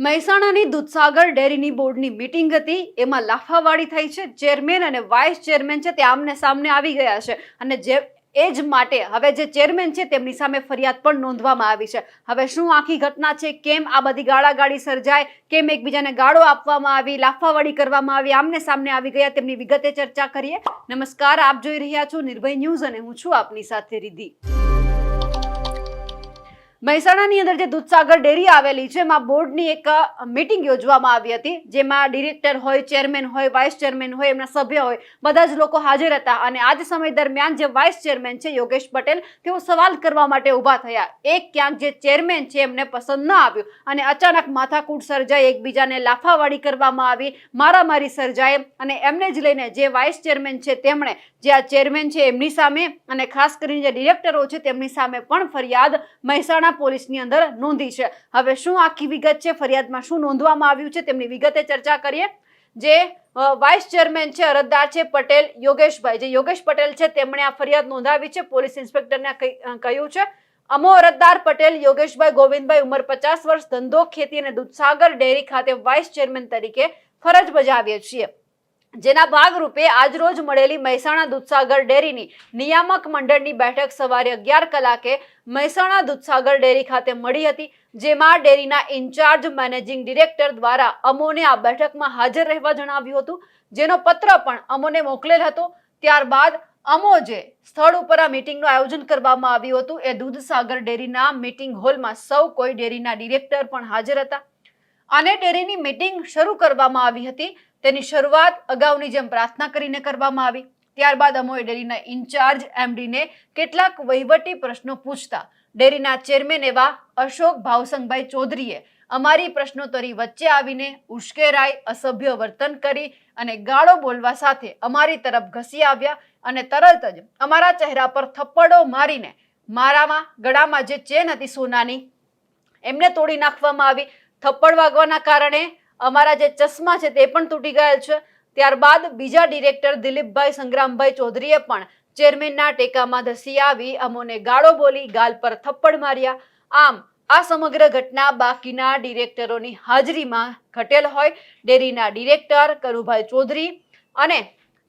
મહેસાણાની દૂધસાગર ડેરીની બોર્ડની મિટિંગ હતી. એમાં લાફાવાળી થઈ છે. ચેરમેન અને વાઇસ ચેરમેન છે તે આમને સામને આવી ગયા છે. અને જે, એ જ માટે હવે જે ચેરમેન છે તેમની સામે ફરિયાદ પણ નોંધવામાં આવી છે. હવે શું આખી ઘટના છે? કેમ આ બધી ગાળાગાળી સર્જાય? કેમ એકબીજાને ગાળો આપવામાં આવી? લાફાવાળી કરવામાં આવી? આમને સામને આવી ગયા તેમની વિગતે ચર્ચા કરીએ. નમસ્કાર, આપ જોઈ રહ્યા છો નિર્ભય ન્યૂઝ અને હું છું આપની સાથે રિધિ મહેસાણાની અંદર જે દૂધસાગર ડેરી આવેલી છે, એમાં બોર્ડની એક મીટિંગ યોજવામાં આવી હતી, જેમાં ડિરેક્ટર હોય ચેરમેન હોય વાઇસ ચેરમેન હોય, એમના સભ્ય હોય, બધા જ લોકો હાજર હતા અને આ જ સમય દરમિયાન જે વાઇસ ચેરમેન છે, યોગેશ પટેલ, તેઓ સવાલ કરવા માટે ઊભા થયા. એક ક્યાંક જે ચેરમેન છે, એમને પસંદ ન આવ્યું અને અચાનક માથાકૂટ સર્જાઈ, એકબીજાને લાફાવાળી કરવામાં આવી, મારામારી સર્જાય અને એમને જ લઈને જે વાઇસ ચેરમેન છે, તેમણે જે આ ચેરમેન છે, એમની સામે અને ખાસ કરીને જે ડિરેક્ટરો છે, તેમની સામે પણ ફરિયાદ મહેસાણા પોલીસની અંદર નોંધી છે. હવે શું આખી વિગત છે? ફરિયાદમાં શું નોંધવામાં આવ્યું છે? તેમની વિગતે ચર્ચા કરીએ. જે વાઇસ ચેરમેન છે, અરજદાર છે, પટેલ, યોગેશભાઈ. જે યોગેશ પટેલ છે, તેમણે આ ફરિયાદ નોંધાવી છે. પોલીસ ઇન્સ્પેક્ટરને કહ્યું છે. અમો અરજદાર પટેલ, યોગેશભાઈ ગોવિંદભાઈ, ઉંમર પચાસ વર્ષ, ધંધો ખેતી અને દૂધસાગર ડેરી ખાતે વાઇસ ચેરમેન તરીકે ફરજ બજાવીએ છીએ. જેના ભાગરૂપે આજરોજ મળેલી મહેસાણા દૂધસાગર ડેરીની નિયામક મંડળની બેઠક સવારે અગિયાર કલાકે મહેસાણા દૂધસાગર ડેરી ખાતે મળી હતી, જેમાં ડેરીના ઇન્ચાર્જ મેનેજિંગ ડિરેક્ટર દ્વારા અમોને આ બેઠકમાં હાજર રહેવા જણાવ્યું હતું. જેનો પત્ર પણ અમોને મોકલેલ હતો. ત્યારબાદ અમો જે સ્થળ ઉપર આ મીટિંગનું આયોજન કરવામાં આવ્યું હતું. એ દૂધસાગર ડેરીના મીટિંગ હોલમાં સૌ કોઈ ડેરીના ડિરેક્ટર પણ હાજર હતા. અને ડેરીની મીટિંગ શરૂ કરવામાં આવી હતી. તેની શરૂઆત અગાઉની જેમ પ્રાર્થના કરીને કરવામાં આવી. ત્યારબાદ અમોએ ડેરીના ઇન્ચાર્જ એમડીને કેટલાક વહીવટી પ્રશ્નો પૂછતા. ડેરીના ચેરમેન એવા અશોક ભાવસંગભાઈ ચૌધરીએ અમારી પ્રશ્નોત્તરી વચ્ચે આવીને ઉશ્કેરાઈ, અસભ્ય વર્તન કરી અને ગાળો બોલવા સાથે અમારી તરફ ઘસી આવ્યા અને તરત જ અમારા ચહેરા પર થપ્પડો મારીને મારામાં, ગળામાં જે ચેન હતી સોનાની, એમને તોડી નાખવામાં આવી. થપ્પડ વાગવાના કારણે અમારા જે ચશ્મા છે તે પણ તૂટી ગયેલ છે. ત્યારબાદ બીજા ડિરેક્ટર દિલીપભાઈ સંગ્રામભાઈ ચૌધરીએ પણ ચેરમેનના ટેકામાં ધસી આવી, અમોને ગાળો બોલી ગાલ પર થપ્પડ માર્યા. આમ, આ સમગ્ર ઘટના બાકીના ડિરેક્ટરોની હાજરીમાં ઘટેલ હોય. ડેરીના ડિરેક્ટર કરુભાઈ ચૌધરી અને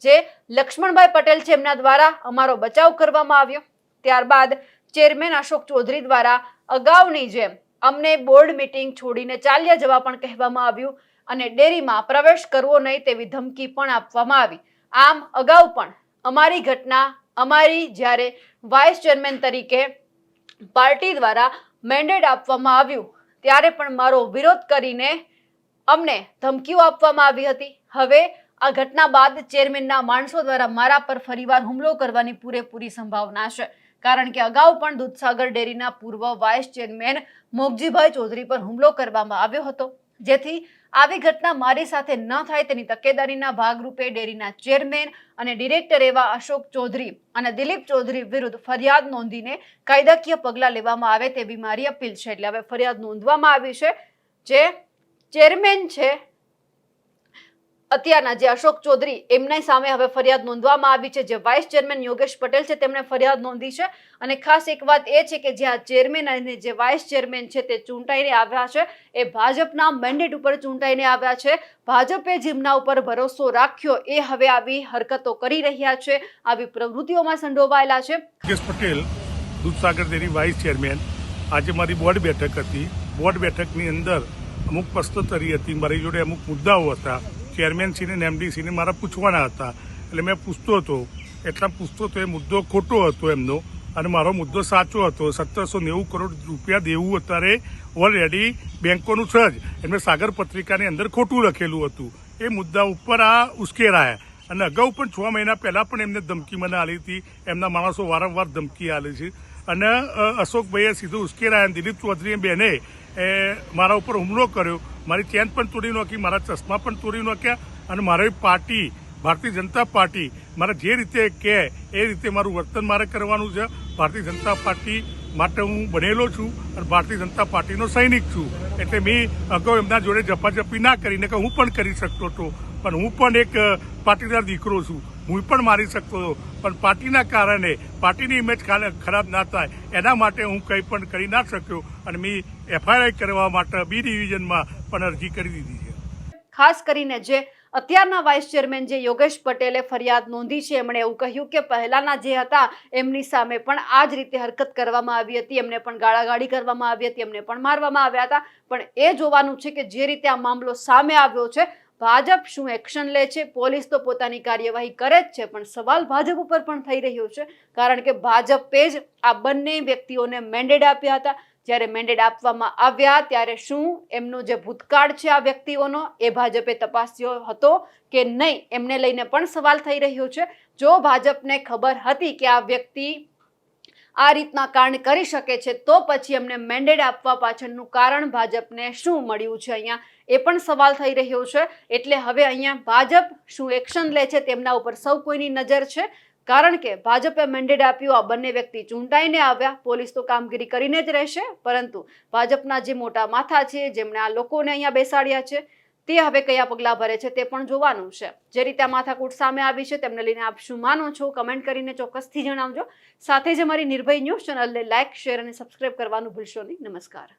જે લક્ષ્મણભાઈ પટેલ છે એમના દ્વારા અમારો બચાવ કરવામાં આવ્યો. ત્યારબાદ ચેરમેન અશોક ચૌધરી દ્વારા અગાઉની જેમ અમને બોર્ડ મીટિંગ છોડીને ચાલ્યા જવા પણ કહેવામાં આવ્યું અને ડેરીમાં પ્રવેશ કરવો નહીં તેવી ધમકી પણ આપવામાં આવી. આમ અગાઉ પણ અમારી ઘટના, અમારી જ્યારે વાઇસ ચેરમેન તરીકે પાર્ટી દ્વારા મેન્ડેટ આપવામાં આવ્યું, ત્યારે પણ મારો વિરોધ કરીને અમને ધમકીઓ આપવામાં આવી હતી. હવે આ ઘટના બાદ ચેરમેનના માણસો દ્વારા મારા પર ફરીવાર હુમલો કરવાની પૂરેપૂરી સંભાવના છે. કારણ કે અગાઉ પણ દૂધસાગર ડેરીના પૂર્વ વાઇસ ચેરમેન મોગજીભાઈ ચૌધરી પર હુમલો કરવામાં આવ્યો હતો. જેથી આવી ઘટના મારી સાથે ન થાય તેની તકેદારીના ભાગરૂપે ડેરીના ચેરમેન અને ડિરેક્ટર એવા અશોક ચૌધરી અને દિલીપ ચૌધરી વિરુદ્ધ ફરિયાદ નોંધીને કાયદાકીય પગલાં લેવામાં આવે તેવી મારી અપીલ છે. એટલે હવે ફરિયાદ નોંધવામાં આવી છે જે ચેરમેન છે અત્યારના જે અશોક ચૌધરી, એમની સામે હવે ફરિયાદ નોંધવામાં આવી છે. જે વાઇસ ચેરમેન યોગેશ પટેલ છે, તેમણે ફરિયાદ નોંધી છે. અને ખાસ એક વાત એ છે કે જે આ ચેરમેન અને જે વાઇસ ચેરમેન છે, તે ચૂંટાઈને આવ્યા છે. એ ભાજપના મેન્ડેટ ઉપર ચૂંટાઈને આવ્યા છે. ભાજપે જેમના ઉપર ભરોસો રાખ્યો, એ હવે આવી હરકતો કરી રહ્યા છે. આવી પ્રવૃત્તિઓમાં સંડોવાયેલા છે. Yogesh Patel, Dudhsagar dairy vice chairman આજે મારી બોર્ડ બેઠક હતી. બોર્ડ બેઠકની અંદર અમુક પ્રશ્નોત્તરી હતી. મારી જોડે અમુક મુદ્દાઓ હતા. ચેરમેનશ્રીને અને એમડીસીને મારા પૂછવાના હતા. એટલે મેં પૂછતો હતો. એટલા પૂછતો હતો, એ મુદ્દો ખોટો હતો એમનો. અને મારો મુદ્દો સાચો હતો. સત્તરસો નેવું કરોડ રૂપિયા દેવું અત્યારે ઓલરેડી બેંકોનું છે જ. એમને સાગર પત્રિકાની અંદર ખોટું લખેલું હતું. એ મુદ્દા ઉપર આ ઉશ્કેરાયા. અને અગાઉ પણ છ મહિના પહેલાં પણ એમને ધમકી મને આલી હતી. એમના માણસો વારંવાર ધમકી આલે છે. અને અશોકભાઈએ સીધું ઉશ્કેરાયા દિલીપ ચૌધરીએ બેને મારા ઉપર હુમલો કર્યો. મારી ચેન પણ તોડી નાખી, મારા ચશ્મા પણ તોડી નાખ્યા અને મારી પાર્ટી, ભારતીય જનતા પાર્ટી, મારે જે રીતે કહે એ રીતે મારું વર્તન મારે કરવાનું છે. ભારતીય જનતા પાર્ટી માટે હું બનેલો છું અને ભારતીય જનતા પાર્ટીનો સૈનિક છું. એટલે મેં અગાઉ એમના જોડે ઝપાઝપી ના કરીને કે હું પણ કરી શકતો હતો. પણ હું પણ એક પાટીદાર દીકરો છું. હું પણ મારી શકતો હતો. પણ પાર્ટીના કારણે પાર્ટીની ઇમેજ ખરાબ ના થાય. એના માટે હું કંઈ પણ કરી ના શક્યો. અને મેં એફઆઈઆર કરવા માટે બી ડિવિઝનમાં પણ અરજી કરી દીધી છે. ખાસ કરીને જે અત્યારના વાઇસ ચેરમેન જે યોગેશ પટેલે ફરિયાદ નોંધી છે, એમણે એવું કહ્યું કે પહેલાના જે હતા, એમની સામે પણ આ જ રીતે હરકત કરવામાં આવી હતી. એમને પણ ગાળાગાળી કરવામાં આવી હતી, એમને પણ મારવામાં આવ્યા હતા. પણ એ જોવાનું છે કે જે રીતે આ મામલો સામે આવ્યો છે, ભાજપ શું એક્શન લે છે? પોલીસ તો પોતાની કાર્યવાહી કરે જ છે, પણ સવાલ ભાજપ ઉપર પણ થઈ રહ્યો છે. કારણ કે ભાજપે જ આ બંને વ્યક્તિઓને મેન્ડેટ આપ્યા હતા. જ્યારે મેન્ડેટ આપવામાં આવ્યા ત્યારે શું એમનો જે ભૂતકાળ છે આ વ્યક્તિઓનો એ ભાજપે તપાસ્યો હતો કે નહીં એમને લઈને પણ સવાલ થઈ રહ્યો છે. જો ભાજપને ખબર હતી કે આ વ્યક્તિ આ રીતના કાંડ કરી શકે છે, તો પછી એમને મેન્ડેટ આપવા પાછળનું કારણ ભાજપને શું મળ્યું છે અહીંયા એ પણ સવાલ થઈ રહ્યો છે. એટલે હવે અહીંયા ભાજપ શું એક્શન લે છે તેમના ઉપર સૌ કોઈની નજર છે. કારણ કે ભાજપે મેન્ડેટ આપ્યું, આ બંને વ્યક્તિ ચૂંટાઈને આવ્યા. પોલીસ તો કામગીરી કરીને જ રહેશે, પરંતુ ભાજપના જે મોટા માથા છે, જેમણે આ લોકોને અહીંયા બેસાડ્યા છે, તે હવે કયા પગલાં ભરે છે તે પણ જોવાનું છે. જે રીતે આ માથાકૂટ સામે આવી છે, તેમને લઈને આપ શું માનો છો? કમેન્ટ કરીને ચોક્કસથી જણાવજો. સાથે જ અમારી નિર્ભય ન્યૂઝ ચેનલને લાઇક શેર અને સબસ્ક્રાઇબ કરવાનું ભૂલશો નહીં. નમસ્કાર.